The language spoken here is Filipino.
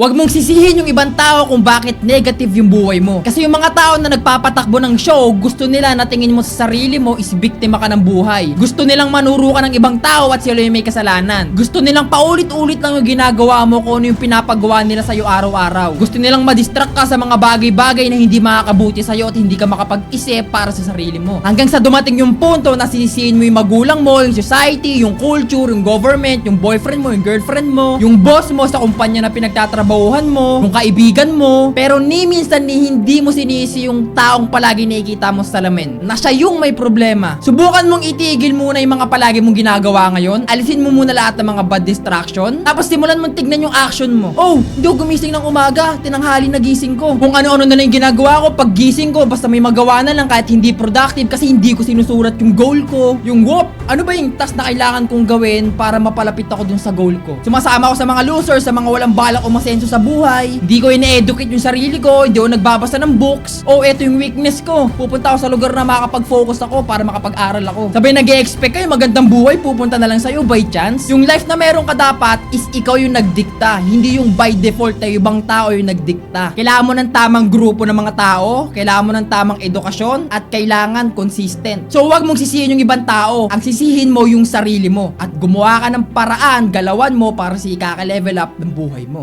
Huwag mong sisihin yung ibang tao kung bakit negative yung buhay mo. Kasi yung mga tao na nagpapatakbo ng show, gusto nila na tingin mo sa sarili mo is biktima ka ng buhay. Gusto nilang manuro ka ng ibang tao at sila yung may kasalanan. Gusto nilang paulit-ulit lang yung ginagawa mo kung ano yung pinapagawa nila sa'yo araw-araw. Gusto nilang madistract ka sa mga bagay-bagay na hindi makakabuti sa'yo at hindi ka makapag-isip para sa sarili mo. Hanggang sa dumating yung punto na sisisihin mo yung magulang mo, yung society, yung culture, yung government, yung boyfriend mo, yung girlfriend mo, yung boss mo sa kumpanya na pinagtatrabahuhan mo, yung kaibigan mo. Pero ni minsan ni hindi mo sinisi yung taong palagi nakikita mo sa salamin na siya yung may problema. Subukan mong itigil muna yung mga palagi mong ginagawa ngayon. Alisin mo muna lahat ng mga bad distraction. Tapos simulan mong tignan yung action mo. Oh, hindi ako gumising ng umaga. Tinanghali na gising ko. Kung ano-ano na lang yung ginagawa ko pag gising ko. Basta may magawa na lang kahit hindi productive kasi hindi ko sinusulat yung goal ko. Yung whoop. Ano ba yung task na kailangan kong gawin para mapalapit ako dun sa goal ko? Sumasama ako sa mga losers, sa mga walang balak umasenso sa buhay. Hindi ko ine-educate yung sarili ko. Hindi ako nagbabasa ng books. Oh, eto yung weakness ko. Pupunta ako sa lugar na makakapag-focus ako para makapag-aral ako. Sabay nag expect kayo magandang buhay, pupunta na lang sa'yo by chance. Yung life na meron ka dapat is ikaw yung nagdikta. Hindi yung by default na ibang tao yung nagdikta. Kailangan mo ng tamang grupo ng mga tao, kailangan mo ng tamang edukasyon, at kailangan consistent. So huwag mong sisihin yung ibang tao. Ang sisihin mo yung sarili mo. At gumawa ka ng paraan, galawan mo para si ikaka-level up ng buhay mo.